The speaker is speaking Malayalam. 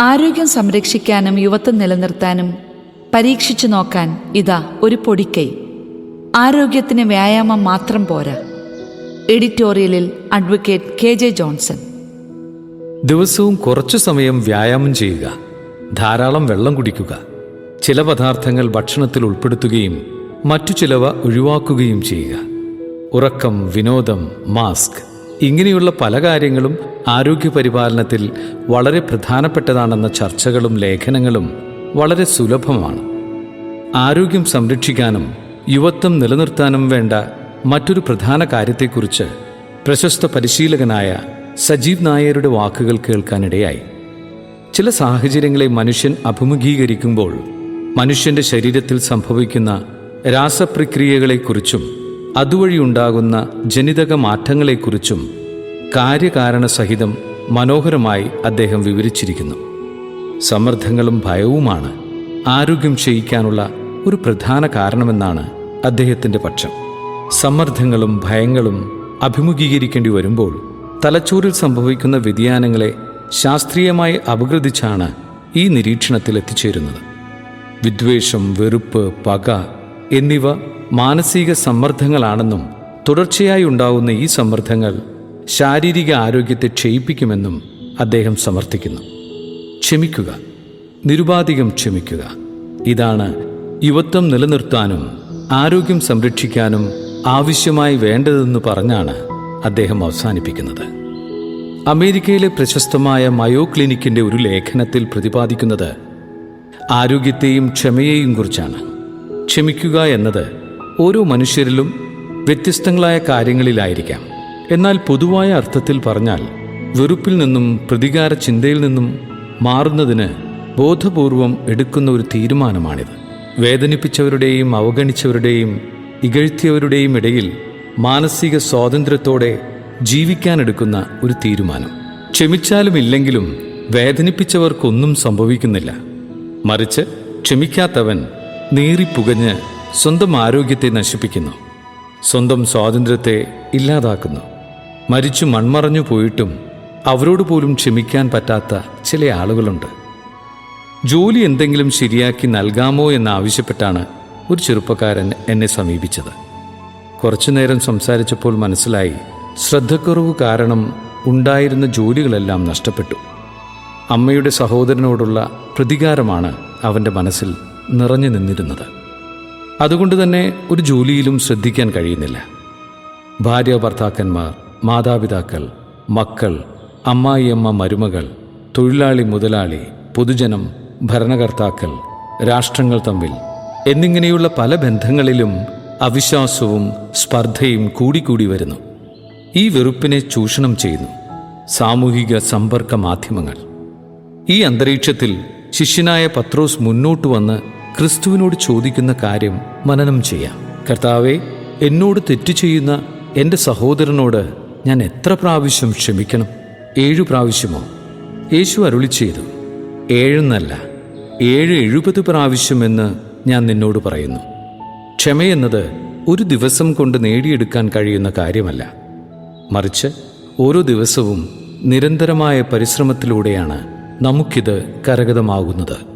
ആരോഗ്യം സംരക്ഷിക്കാനും യുവത്വം നിലനിർത്താനും പരീക്ഷിച്ചു നോക്കാൻ ഇതാ ഒരു പൊടിക്കൈ. ആരോഗ്യത്തിന് വ്യായാമം മാത്രം പോരാ. എഡിറ്റോറിയലിൽ അഡ്വക്കേറ്റ് കെ ജെ ജോൺസൺ. ദിവസവും കുറച്ചു സമയം വ്യായാമം ചെയ്യുക. ധാരാളം വെള്ളം കുടിക്കുക. ചില പദാർത്ഥങ്ങൾ ഭക്ഷണത്തിൽ ഉൾപ്പെടുത്തുകയും മറ്റു ചിലവ ഒഴിവാക്കുകയും ചെയ്യുക. ഉറക്കം വിനോദം മാസ്ക്. ഇങ്ങനെയുള്ള പല കാര്യങ്ങളും ആരോഗ്യ പരിപാലനത്തിൽ വളരെ പ്രധാനപ്പെട്ടതാണെന്ന ചർച്ചകളും ലേഖനങ്ങളും വളരെ സുലഭമാണ്. ആരോഗ്യം സംരക്ഷിക്കാനും യുവത്വം നിലനിർത്താനും വേണ്ട മറ്റൊരു പ്രധാന കാര്യത്തെക്കുറിച്ച് പ്രശസ്ത പരിശീലകനായ സജീവ് നായരുടെ വാക്കുകൾ കേൾക്കാനിടയായി. ചില സാഹചര്യങ്ങളെ മനുഷ്യൻ അഭിമുഖീകരിക്കുമ്പോൾ മനുഷ്യന്റെ ശരീരത്തിൽ സംഭവിക്കുന്ന രാസപ്രക്രിയകളെക്കുറിച്ചും അതുവഴിയുണ്ടാകുന്ന ജനിതക മാറ്റങ്ങളെക്കുറിച്ചും കാര്യകാരണ സഹിതം മനോഹരമായി അദ്ദേഹം വിവരിച്ചിരിക്കുന്നു. സമ്മർദ്ദങ്ങളും ഭയവുമാണ് ആരോഗ്യം ക്ഷയിക്കാനുള്ള ഒരു പ്രധാന കാരണമെന്നാണ് അദ്ദേഹത്തിന്റെ പക്ഷം. സമ്മർദ്ദങ്ങളും ഭയങ്ങളും അഭിമുഖീകരിക്കേണ്ടി വരുമ്പോൾ തലച്ചോറിൽ സംഭവിക്കുന്ന വ്യതിയാനങ്ങളെ ശാസ്ത്രീയമായി അപഗ്രഥിച്ചാണ് ഈ നിരീക്ഷണത്തിൽ എത്തിച്ചേരുന്നത് വിദ്വേഷം വെറുപ്പ് പക എന്നിവ മാനസിക സമ്മർദ്ദങ്ങളാണെന്നും തുടർച്ചയായി ഉണ്ടാവുന്ന ഈ സമ്മർദ്ദങ്ങൾ ശാരീരിക ആരോഗ്യത്തെ ക്ഷയിപ്പിക്കുമെന്നും അദ്ദേഹം സമർത്ഥിക്കുന്നു. ക്ഷമിക്കുക. നിരുപാധികം ക്ഷമിക്കുക. ഇതാണ് യുവത്വം നിലനിർത്താനും ആരോഗ്യം സംരക്ഷിക്കാനും ആവശ്യമായി വേണ്ടതെന്ന് പറഞ്ഞാണ് അദ്ദേഹം അവസാനിപ്പിക്കുന്നത്. അമേരിക്കയിലെ പ്രശസ്തമായ മയോ ക്ലിനിക്കിന്റെ ഒരു ലേഖനത്തിൽ പ്രതിപാദിക്കുന്നത് ആരോഗ്യത്തെയും ക്ഷമയെയും കുറിച്ചാണ്. ക്ഷമിക്കുക എന്നത് ഓരോ മനുഷ്യരിലും വ്യത്യസ്തങ്ങളായ കാര്യങ്ങളിലായിരിക്കാം. എന്നാൽ പൊതുവായ അർത്ഥത്തിൽ പറഞ്ഞാൽ വെറുപ്പിൽ നിന്നും പ്രതികാര ചിന്തയിൽ നിന്നും മാറുന്നതിന് ബോധപൂർവം എടുക്കുന്ന ഒരു തീരുമാനമാണിത്. വേദനിപ്പിച്ചവരുടെയും അവഗണിച്ചവരുടെയും ഇകഴ്ത്തിയവരുടെയും ഇടയിൽ മാനസിക സ്വാതന്ത്ര്യത്തോടെ ജീവിക്കാനെടുക്കുന്ന ഒരു തീരുമാനം. ക്ഷമിച്ചാലും ഇല്ലെങ്കിലും വേദനിപ്പിച്ചവർക്കൊന്നും സംഭവിക്കുന്നില്ല. മറിച്ച് ക്ഷമിക്കാത്തവൻ നീറിപ്പുകഞ്ഞ് സ്വന്തം ആരോഗ്യത്തെ നശിപ്പിക്കുന്നു. സ്വന്തം സ്വാതന്ത്ര്യത്തെ ഇല്ലാതാക്കുന്നു. മരിച്ചു മൺമറഞ്ഞു പോയിട്ടും അവരോട് പോലും ക്ഷമിക്കാൻ പറ്റാത്ത ചില ആളുകളുണ്ട്. ജോലി എന്തെങ്കിലും ശരിയാക്കി നൽകാമോ എന്നാവശ്യപ്പെട്ടാണ് ഒരു ചെറുപ്പക്കാരൻ എന്നെ സമീപിച്ചത്. കുറച്ചു നേരം സംസാരിച്ചപ്പോൾ മനസ്സിലായി ശ്രദ്ധക്കുറവ് കാരണം ഉണ്ടായിരുന്ന ജോലികളെല്ലാം നഷ്ടപ്പെട്ടു. അമ്മയുടെ സഹോദരനോടുള്ള പ്രതികാരമാണ് അവന്റെ മനസ്സിൽ നിറഞ്ഞു നിന്നിരുന്നത്. അതുകൊണ്ട് തന്നെ ഒരു ജോലിയിലും ശ്രദ്ധിക്കാൻ കഴിയുന്നില്ല. ഭാര്യ ഭർത്താക്കന്മാർ മാതാപിതാക്കൾ മക്കൾ അമ്മായിയമ്മ മരുമകൾ തൊഴിലാളി മുതലാളി പൊതുജനം ഭരണകർത്താക്കൾ രാഷ്ട്രങ്ങൾ തമ്മിൽ എന്നിങ്ങനെയുള്ള പല ബന്ധങ്ങളിലും അവിശ്വാസവും സ്പർദ്ധയും കൂടിക്കൂടി വരുന്നു. ഈ വെറുപ്പിനെ ചൂഷണം ചെയ്യുന്നു സാമൂഹിക സമ്പർക്ക മാധ്യമങ്ങൾ. ഈ അന്തരീക്ഷത്തിൽ ശിഷ്യനായ പത്രോസ് മുന്നോട്ട് വന്ന് ക്രിസ്തുവിനോട് ചോദിക്കുന്ന കാര്യം മനനം ചെയ്യാം. കർത്താവെ എന്നോട് തെറ്റു ചെയ്യുന്ന എന്റെ സഹോദരനോട് ഞാൻ എത്ര പ്രാവശ്യം ക്ഷമിക്കണം? ഏഴു പ്രാവശ്യമോ? യേശു അരുളി ചെയ്തു ഏഴെന്നല്ല ഏഴ് എഴുപത് പ്രാവശ്യമെന്ന് ഞാൻ നിന്നോട് പറയുന്നു. ക്ഷമയെന്നത് ഒരു ദിവസം കൊണ്ട് നേടിയെടുക്കാൻ കഴിയുന്ന കാര്യമല്ല. മറിച്ച് ഓരോ ദിവസവും നിരന്തരമായ പരിശ്രമത്തിലൂടെയാണ് നമുക്കിത് കരഗതമാകുന്നത്.